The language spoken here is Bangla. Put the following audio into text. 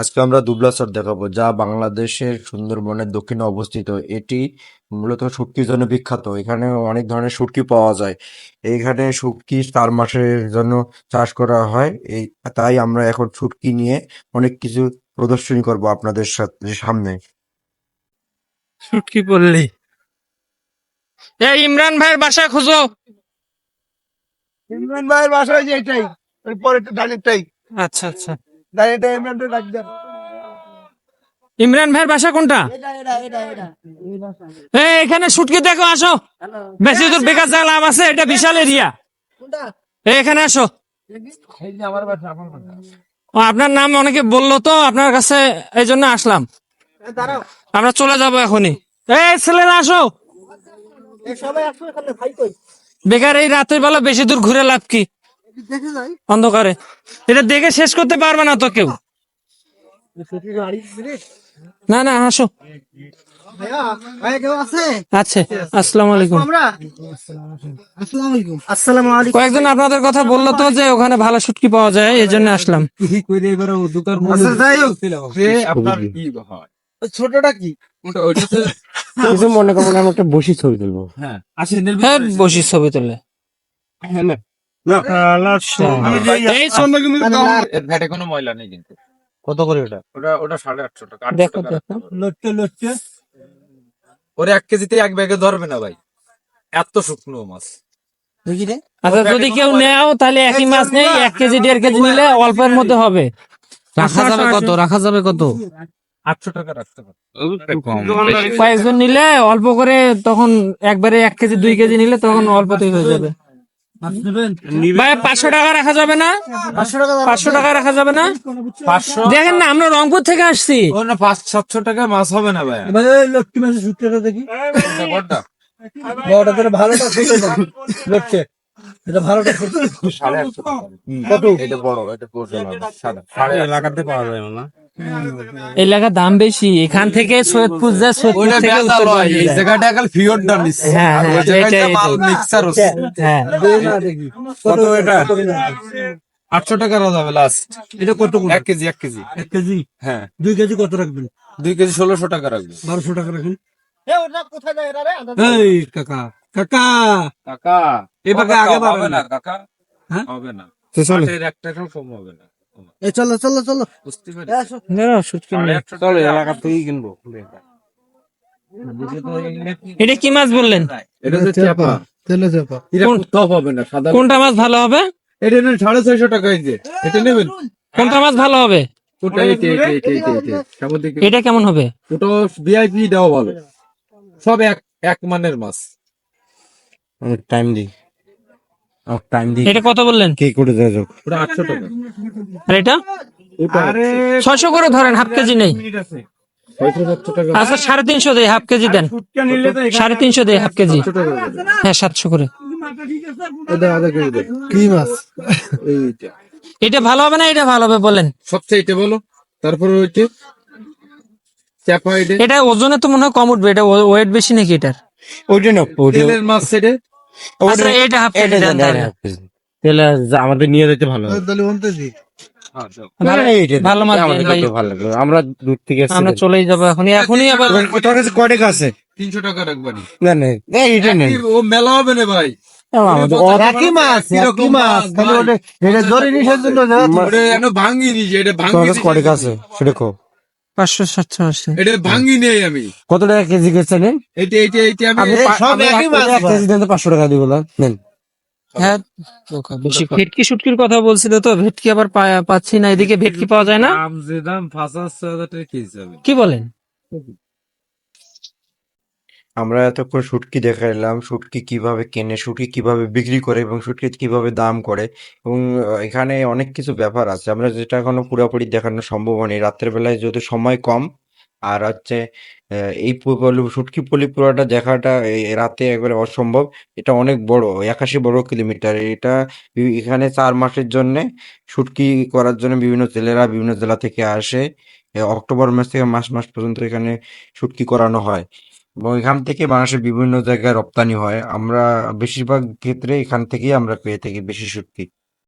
আজকে আমরা দুবলা চর দেখাবো যা বাংলাদেশের সুন্দরবনের দক্ষিণে অবস্থিত। এটি মূলত শুটকির জন্য বিখ্যাত। এখানে অনেক ধরনের শুটকি পাওয়া যায়। এইখানে শুটকি চার মাসের জন্য চাষ করা হয়। এই তাই আমরা এখন শুটকি নিয়ে অনেক কিছু প্রদর্শনী করব আপনাদের সাথে সামনে। কি বললি? এই ইমরান ভাইয়ের বাসা খুঁজো। ইমরান ভাইয়ের বাসা হয়েছে এটাই ডানেরটাই আচ্ছা আচ্ছা। ডাক দেন। ইমরান ভাইয়ের বাসা কোনটা? এটা এটা এটা এটা এই এখানে শুটকি দেখো আসো। বেশি দূর বেকার যা লাভ আছে এটা বিশাল এরিয়া। এখানে আসো। আপনার নাম অনেকে বলল তো আপনার কাছে এই জন্য আসলাম। আমরা চলে যাব এখনই। এই ছেলেরা আসো। এই সবাই আসো এখানে ভাই কই? বেকার এই রাতের বেলা বেশি দূর ঘুরে লাভ কি? অন্ধকারে। এটা দেখে শেষ করতে পারবে না তো কেউ। না না আসো। ভাইয়া ভাইয়া কেউ আছে? আচ্ছা আসসালামু আলাইকুম। আসসালামু আলাইকুম। কয়েকজন আপনাদের কথা বলল তো যে ওখানে ভালো শুটকি পাওয়া যায় এই জন্য আসলাম। আচ্ছা যাই হোক আপনার কি হয়? ওই ছোটটা কি? ওটা ওইটা তো কিছু মনে করব না আমরা একটা বসি ছবি তুলবো। হ্যাঁ হ্যাঁ বসি ছবি তুলে। এই ছবি এর ভ্যাটে কোনো ময়লা নেই কিন্তু। কত করে ওটা ওটা ওটা সাড়ে আটশো টাকা দেখো দেখো। লটকে লটকে ওরে এক কেজিতে এক ব্যাগে ধরবে না ভাই। এত শুকনো মাছ। আচ্ছা যদি কেউ নেও তাহলে একই মাছ নেই এক কেজি দেড় কেজি নিলে অল্পের মধ্যে হবে। রাখা যাবে কত? রাখা যাবে কত? আটশো টাকা রাখতে পারবে কয়েকজন নিলে অল্প করে তখন একবারে এক কেজি দুই কেজি নিলে তখন অল্পতেই হয়ে যাবে। ভাই পাঁচশো টাকা রাখা যাবে না? পাঁচশো টাকা রাখা যাবে না? দেখেন না আমরা রংপুর থেকে আসছি। পাঁচ সাতশো টাকা মাছ হবে না ভাই। ওই মাছের সূত্রটা দেখি। বড়টা বড়টা তোর ভালোটা ছোট এটা ভালোটা কত? বড় সাদা। পাওয়া যায় না। এলাকার দাম বেশি। এখান থেকে সৈয়দপুর যায় সৈয়দপুর থেকে এই জায়গাটা এখন ফিওর হ্যাঁ, ওই হ্যাঁ, জায়গাটা মাল মিক্সার হচ্ছে হ্যাঁ দেখি কত এটা? আটশো টাকা যাবে লাস্ট এটা কত এক কেজি এক কেজি। এক কেজি? হ্যাঁ। দুই কেজি কত রাখবেন? দুই কেজি ষোলোশো টাকা রাখবে। বারোশো টাকা রাখেন। এই কাকা। কাকা! কাকা এবারে আগে হবে না কাকা। হ্যাঁ? হবে না। তো চলো আটের এক টাকাও কম হবে না। এই চলো চলো চলো। বুঝতে না, শুটকি চলো এলাকা থেকেই কিনবো। এটা কি মাছ বললেন? এটা হচ্ছে চাপা। তেলে চাপা। এটা টপ হবে না সাদা কোনটা মাছ ভালো হবে? এটা নেন সাড়ে ছয়শো টাকা এই যে। এটা নেবেন? কোনটা মাছ ভালো হবে? এটা কেমন হবে? ওটা ভিআইপি দেওয়া ভালো। সব এক এক মানের মাছ। টাইম দিই। টাইম দিই। এটা কত বললেন? কে করে দেয় যোগ ওটা আটশো টাকা। আর এটা? ছয়শো করে ধরেন হাফ কেজি নেই। আচ্ছা সাড়ে তিনশো দেয় হাফ কেজি দেন। সাড়ে তিনশো দেয় হাফ কেজি। হ্যাঁ সাতশো করে। কি মাছ? এটা ভালো হবে না এটা ভালো হবে বলেন। সবচেয়ে এটা বলো। তারপরে হচ্ছে এটা। এটা ওজনে তো মনে হয় কম উঠবে এটা ওয়েট বেশি নাকি এটার? ওইটা না তেলের মাছ সেটা এটা হাফ কেজি দেন দেন, তাহলে। half KG. তাহলে যা- আমাদের নিয়ে যেতে ভালো ভালো-। ভালো মাছ আমরা দূর থেকে আমরা চলেই যাব এখনই এখনই আবার তোর কাছে কয় টাকা আছে? তিনশো টাকা রাখবানি না না এইটা নেই। ও মেলা হবে না ভাই? ওটা এটা ভাঙি কাছে আছে? সেটা কো পাঁচশো সাতশো এটা ভাঙি নেই আমি। কত টাকা কেজি এটা এটা এটা আমি সব একই মাছ। কেজি দেন তো পাঁচশো টাকা দিব নেন। হ্যাঁ ভেটকি শুটকির কথা বলছিল তো ভেটকি আবার পাচ্ছি না এদিকে ভেটকি পাওয়া যায় না? দাম যে দাম পাঁচ হাজার টাকা কেজি কি বলেন? আমরা এতক্ষণ শুটকি দেখাইলাম, শুটকি কীভাবে কেনে, শুটকি কীভাবে বিক্রি করে এবং শুটকি কীভাবে দাম করে এবং এখানে অনেক কিছু ব্যাপার আছে। আমরা যেটা এখনও পুরোপুরি দেখানো সম্ভব হয়নি। রাত্রের বেলায় যদি সময় কম, আর হচ্ছে এই শুটকি পলি পুরোটা দেখাটা রাতে একবারে অসম্ভব। এটা অনেক বড়, একাশি বড় কিলোমিটার। এটা এখানে চার মাসের জন্য শুটকি করার জন্য বিভিন্ন জেলেরা বিভিন্ন জেলা থেকে আসে। অক্টোবর মাস থেকে মাস মাস পর্যন্ত এখানে শুটকি করানো হয়। এবং এখান থেকে বাংলাদেশের বিভিন্ন জায়গায় রপ্তানি হয়। আমরা বেশিরভাগ ক্ষেত্রে এখান থেকেই আমরা পেয়ে থাকি বেশি শুটকি